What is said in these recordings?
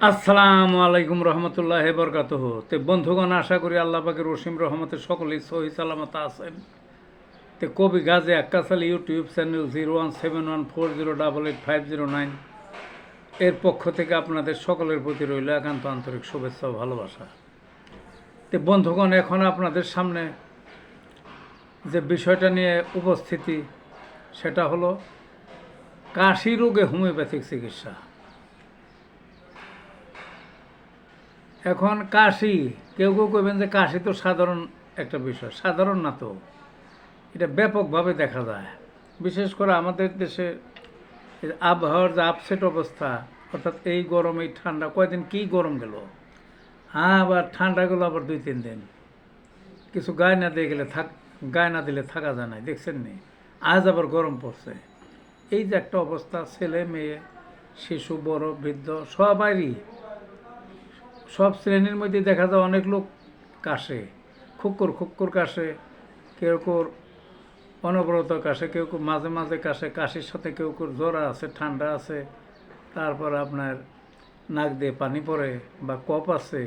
আসসালামু আলাইকুম রহমতুল্লাহ বরকাত তে বন্ধুগণ, আশা করি আল্লাহ রসিম রহমতের সকলেই সহি সালামত আছেন। তে কবি Gazi Akkasal YouTube channel zero one seven one four zero double eight five zero nine. এর পক্ষ থেকে আপনাদের সকলের প্রতি রইল একান্ত আন্তরিক শুভেচ্ছা ও ভালোবাসা। তে বন্ধুগণ, এখন আপনাদের সামনে যে বিষয়টা নিয়ে উপস্থিতি, সেটা হলো কাশি রোগে হোমিওপ্যাথিক চিকিৎসা। এখন কাশি, কেউ কেউ কইবেন যে কাশি তো সাধারণ একটা বিষয়, সাধারণ না তো। এটা ব্যাপকভাবে দেখা যায়। বিশেষ করে আমাদের দেশে আবহাওয়ার যে আপসেট অবস্থা, অর্থাৎ এই গরম, এই ঠান্ডা, কয়দিন কী গরম গেল? হ্যাঁ আবার ঠান্ডা গেলো আবার দুই, তিন দিন। কিছু গায়ে না দিয়ে গেলে থাক গায়ে না দিলে থাকা যায় না, দেখছেন নি? আজ আবার গরম পড়ছে। এই যে একটা অবস্থা, ছেলে, মেয়ে, শিশু, বড়, বৃদ্ধ, সবারই সব শ্রেণির মধ্যে দেখা যায় অনেক লোক কাশে, খুক্কর খুক্কর কাশে, কেউ কেউ অনবরত কাশে, কেউ কেউ মাঝে মাঝে কাশে, কাশির সাথে কেউ কেউ জ্বরা আছে, ঠান্ডা আছে, তারপর আপনার নাক দিয়ে পানি পড়ে বা কপ আছে,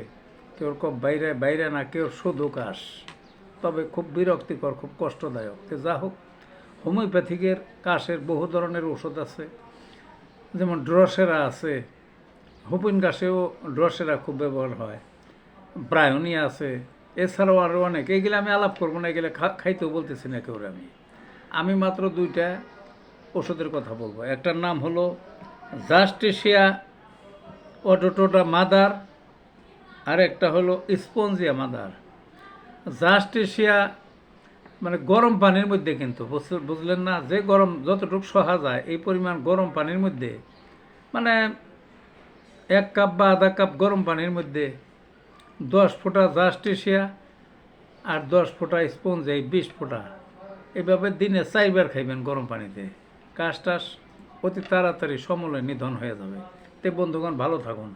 কেউ কপ বাইরে বাইরে না, কেউ শুধু কাশ। তবে খুব বিরক্তিকর, খুব কষ্টদায়ক। যা হোক, হোমিওপ্যাথিকের কাশের বহু ধরনের ওষুধ আছে, যেমন ড্রসেরা আছে হুপিন গাছেও ড্রসেরা খুব ব্যবহার হয়। ব্রায়নি আছে। এছাড়াও আরও অনেক। এগুলো আমি আলাপ করব না, এগুলো খাইতেও বলতেছি না কেউ আমি। আমি মাত্র দুইটা ওষুধের কথা বলব। একটার নাম হলো জাস্টেশিয়া অটোটোটা মাদার, আর একটা হলো স্পঞ্জিয়া মাদার। জাস্টেশিয়া মানে গরম পানির মধ্যে কিন্তু বুঝলেন না? যে গরম যতটুকু সহা যায়, এই পরিমাণ গরম পানির মধ্যে মানে এক কাপ বা আধা কাপ গরম পানির মধ্যে দশ ফোঁটা জাস্টেশিয়া আর দশ ফোঁটা স্পঞ্জ, এই বিশ ফোঁটা। এভাবে দিনে চাইবার খাইবেন গরম পানিতে। কাস টাস অতি তাড়াতাড়ি সমলে নিধন হয়ে যাবে। তে বন্ধুগণ ভালো থাকুন।